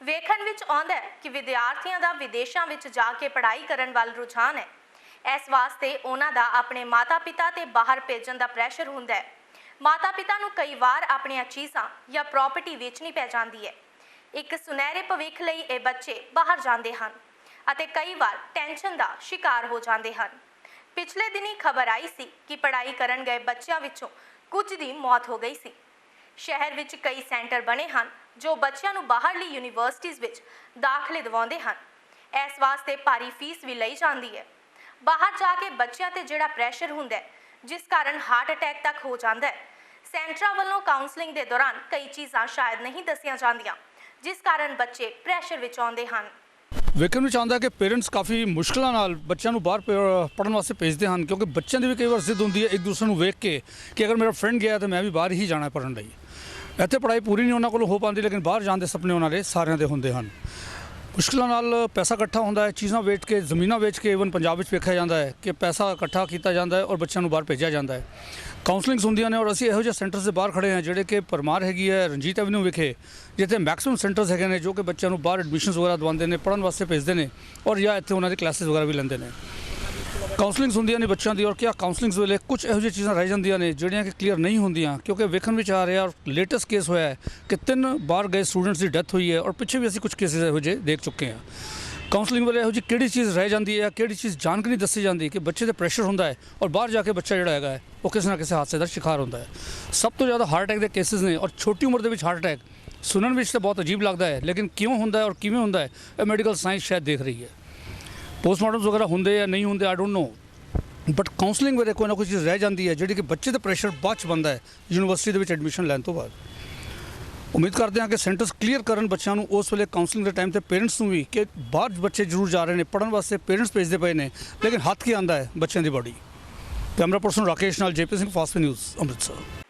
ਵੇਖਣ ਵਿੱਚ ਆਉਂਦਾ ਹੈ ਕਿ ਵਿਦਿਆਰਥੀਆਂ ਦਾ ਵਿਦੇਸ਼ਾਂ ਵਿੱਚ ਜਾ ਕੇ ਪੜ੍ਹਾਈ ਕਰਨ ਵੱਲ ਰੁਝਾਨ ਹੈ। ਇਸ ਵਾਸਤੇ ਉਹਨਾਂ ਦਾ ਆਪਣੇ ਮਾਤਾ-ਪਿਤਾ ਤੇ ਬਾਹਰ ਭੇਜਣ ਦਾ ਪ੍ਰੈਸ਼ਰ ਹੁੰਦਾ ਹੈ। ਮਾਤਾ-ਪਿਤਾ ਨੂੰ ਕਈ ਵਾਰ ਆਪਣੀਆਂ ਚੀਜ਼ਾਂ ਜਾਂ ਪ੍ਰਾਪਰਟੀ ਵੇਚਣੀ ਪੈ ਜਾਂਦੀ ਹੈ। ਇੱਕ ਸੁਨਹਿਰੇ ਭਵਿੱਖ ਲਈ ਇਹ ਬੱਚੇ ਬਾਹਰ ਜਾਂਦੇ ਹਨ ਅਤੇ ਕਈ ਵਾਰ ਟੈਨਸ਼ਨ ਦਾ ਸ਼ਿਕਾਰ ਹੋ ਜਾਂਦੇ ਹਨ। ਪਿਛਲੇ ਦਿਨੀ ਖਬਰ ਆਈ ਸੀ ਕਿ ਪੜ੍ਹਾਈ ਕਰਨ ਗਏ ਬੱਚਿਆਂ ਵਿੱਚੋਂ ਕੁਝ ਦੀ ਮੌਤ ਹੋ ਗਈ ਸੀ। ਸ਼ਹਿਰ ਵਿੱਚ ਕਈ ਸੈਂਟਰ ਬਣੇ ਹਨ, ਜੋ ਬੱਚਿਆਂ ਨੂੰ ਬਾਹਰਲੀ ਯੂਨੀਵਰਸਿਟੀਆਂ ਵਿੱਚ ਦਾਖਲੇ ਦਿਵਾਉਂਦੇ ਹਨ। ਇਸ ਵਾਸਤੇ ਭਾਰੀ ਫੀਸ ਵੀ ਲਈ ਜਾਂਦੀ ਹੈ। ਬਾਹਰ ਜਾ ਕੇ ਬੱਚਿਆਂ ਤੇ ਜਿਹੜਾ ਪ੍ਰੈਸ਼ਰ ਹੁੰਦਾ ਹੈ, ਜਿਸ ਕਾਰਨ ਹਾਰਟ ਅਟੈਕ ਤੱਕ ਹੋ ਜਾਂਦਾ ਹੈ, ਸੈਂਟਰਾਂ ਵੱਲੋਂ ਕਾਉਂਸਲਿੰਗ ਦੇ ਦੌਰਾਨ ਕਈ ਚੀਜ਼ਾਂ ਸ਼ਾਇਦ ਨਹੀਂ ਦੱਸੀਆਂ ਜਾਂਦੀਆਂ, ਜਿਸ ਕਾਰਨ ਬੱਚੇ ਪ੍ਰੈਸ਼ਰ ਵਿੱਚ ਆਉਂਦੇ ਹਨ। ਵੇਖਣ ਨੂੰ ਚਾਹੁੰਦਾ ਕਿ ਪੇਰੈਂਟਸ ਕਾਫੀ ਮੁਸ਼ਕਲਾਂ ਨਾਲ ਬੱਚਿਆਂ ਨੂੰ ਬਾਹਰ ਪੜਨ ਵਾਸਤੇ ਭੇਜਦੇ ਹਨ, ਕਿਉਂਕਿ ਬੱਚਿਆਂ ਦੀ ਵੀ ਕਈ ਵਾਰ ਜ਼ਿੱਦ ਹੁੰਦੀ ਹੈ ਇੱਕ ਦੂਸਰੇ ਨੂੰ ਵੇਖ ਕੇ ਕਿ ਅਗਰ ਮੇਰਾ ਫਰੈਂਡ ਗਿਆ ਤਾਂ ਮੈਂ ਵੀ ਬਾਹਰ ਹੀ ਜਾਣਾ ਪੜਨ ਲਈ। ਇੱਥੇ ਪੜ੍ਹਾਈ ਪੂਰੀ ਨਹੀਂ ਉਹਨਾਂ ਕੋਲ ਹੋ ਪਾਉਂਦੀ, ਲੇਕਿਨ ਬਾਹਰ ਜਾਣ ਦੇ ਸੁਪਨੇ ਉਹਨਾਂ ਦੇ ਸਾਰਿਆਂ ਦੇ ਹੁੰਦੇ ਹਨ। ਮੁਸ਼ਕਲਾਂ ਨਾਲ ਪੈਸਾ ਇਕੱਠਾ ਹੁੰਦਾ ਹੈ, ਚੀਜ਼ਾਂ ਵੇਚ ਕੇ, ਜ਼ਮੀਨਾਂ ਵੇਚ ਕੇ ਇਵਨ ਪੰਜਾਬ ਵਿੱਚ ਵੇਖਿਆ ਜਾਂਦਾ ਹੈ ਕਿ ਪੈਸਾ ਇਕੱਠਾ ਕੀਤਾ ਜਾਂਦਾ ਹੈ ਔਰ ਬੱਚਿਆਂ ਨੂੰ ਬਾਹਰ ਭੇਜਿਆ ਜਾਂਦਾ ਹੈ। ਕਾਉਂਸਲਿੰਗਸ ਹੁੰਦੀਆਂ ਨੇ ਔਰ ਅਸੀਂ ਇਹੋ ਜਿਹੇ ਸੈਂਟਰਸ ਦੇ ਬਾਹਰ ਖੜੇ ਹਾਂ ਜਿਹੜੇ ਕਿ ਪਰਮਾਰ ਹੈਗੀ ਹੈ, ਰਣਜੀਤ ਐਵਨਿਊ ਵਿਖੇ, ਜਿੱਥੇ ਮੈਕਸਿਮਮ ਸੈਂਟਰਸ ਹੈਗੇ ਨੇ ਜੋ ਕਿ ਬੱਚਿਆਂ ਨੂੰ ਬਾਹਰ ਐਡਮਿਸ਼ਨਸ ਵਗੈਰਾ ਦਵਾਉਂਦੇ ਨੇ ਪੜਨ ਵਾਸਤੇ ਭੇਜਦੇ ਨੇ ਔਰ ਜਾਂ ਇੱਥੇ ਉਹਨਾਂ ਦੀ ਕਲਾਸਿਸ ਵਗੈਰਾ ਵੀ ਲੈਂਦੇ ਨੇ। ਕਾਉਂਸਲਿੰਗਸ ਹੁੰਦੀਆਂ ਨੇ ਬੱਚਿਆਂ ਦੀ ਔਰ ਕਿਆ ਕਾਉਂਸਲਿੰਗਸ ਵੇਲੇ ਕੁਝ ਇਹੋ ਜਿਹੀਆਂ ਚੀਜ਼ਾਂ ਰਹਿ ਜਾਂਦੀਆਂ ਨੇ ਜਿਹੜੀਆਂ ਕਿ ਕਲੀਅਰ ਨਹੀਂ ਹੁੰਦੀਆਂ ਕਿਉਂਕਿ ਵੇਖਣ ਵਿੱਚ ਆ ਰਿਹਾ ਔਰ ਲੇਟੈਸਟ ਕੇਸ ਹੋਇਆ ਹੈ ਕਿ ਤਿੰਨ ਬਾਹਰ ਗਏ ਸਟੂਡੈਂਟਸ ਦੀ ਡੈਥ ਹੋਈ ਹੈ ਔਰ ਪਿੱਛੇ ਵੀ ਅਸੀਂ ਕੁਝ ਕੇਸਿਸ ਇਹੋ ਜਿਹੇ ਦੇਖ ਚੁੱਕੇ ਹਾਂ। ਕਾਉਂਸਲਿੰਗ ਵੇਲੇ ਇਹੋ ਜਿਹੀ ਕਿਹੜੀ ਚੀਜ਼ ਰਹਿ ਜਾਂਦੀ ਹੈ ਕਿਹੜੀ ਚੀਜ਼ ਜਾਣਕਾਰੀ ਦੱਸੀ ਜਾਂਦੀ ਕਿ ਬੱਚੇ ਤੇ ਪ੍ਰੈਸ਼ਰ ਹੁੰਦਾ ਹੈ ਔਰ ਬਾਹਰ ਜਾ ਕੇ ਬੱਚਾ ਜਿਹੜਾ ਹੈਗਾ ਹੈ, ਉਹ ਕਿਸੇ ਨਾ ਕਿਸੇ ਹਾਦਸੇ ਦਾ ਸ਼ਿਕਾਰ ਹੁੰਦਾ ਹੈ। ਸਭ ਤੋਂ ਜ਼ਿਆਦਾ ਹਾਰਟ ਅਟੈਕ ਦੇ ਕੇਸਿਸ ਨੇ ਔਰ ਛੋਟੀ ਉਮਰ ਦੇ ਵਿੱਚ ਹਾਰਟ ਅਟੈਕ ਸੁਣਨ ਵਿੱਚ ਤਾਂ ਬਹੁਤ ਅਜੀਬ ਲੱਗਦਾ ਹੈ ਲੇਕਿਨ ਕਿਉਂ ਹੁੰਦਾ ਹੈ ਔਰ ਕਿਵੇਂ ਹੁੰਦਾ ਹੈ ਇਹ ਮੈਡੀਕਲ ਸਾਇੰਸ ਸ਼ਾਇਦ ਦੇਖ ਰਹੀ ਹੈ। ਪੋਸਟਮਾਰਟਮਸ ਵਗੈਰਾ ਹੁੰਦੇ ਜਾਂ ਨਹੀਂ ਹੁੰਦੇ I don't know but counselling ਵੇਲੇ ਕੋਈ ਨਾ ਕੋਈ ਚੀਜ਼ ਰਹਿ ਜਾਂਦੀ ਹੈ, ਜਿਹੜੀ ਕਿ ਬੱਚੇ ਤੇ ਪ੍ਰੈਸ਼ਰ ਬਾਅਦ ਚ ਬੰਦਾ ਹੈ ਯੂਨੀਵਰਸਿਟੀ ਦੇ ਵਿੱਚ ਐਡਮਿਸ਼ਨ ਲੈਣ ਤੋਂ ਬਾਅਦ। ਉਮੀਦ ਕਰਦੇ ਹਾਂ ਕਿ ਸੈਂਟਰਸ ਕਲੀਅਰ ਕਰਨ ਬੱਚਿਆਂ ਨੂੰ ਉਸ ਵੇਲੇ ਕਾਉਂਸਲਿੰਗ ਦੇ ਟਾਈਮ ਤੇ ਪੇਰੈਂਟਸ ਨੂੰ ਵੀ ਕਿ ਬਾਹਰ ਬੱਚੇ ਜ਼ਰੂਰ ਜਾ ਰਹੇ ਨੇ ਪੜਨ ਵਾਸਤੇ ਪੇਰੈਂਟਸ ਭੇਜਦੇ ਪਏ ਨੇ, ਲੇਕਿਨ ਹੱਥ ਕੀ ਆਂਦਾ ਹੈ ਬੱਚਿਆਂ ਦੀ ਬਾਡੀ ਕੈਮਰਾ ਪਰਸਨ ਰਾਕੇਸ਼ ਨਾਲ JP Singh, fast news, Amritsar.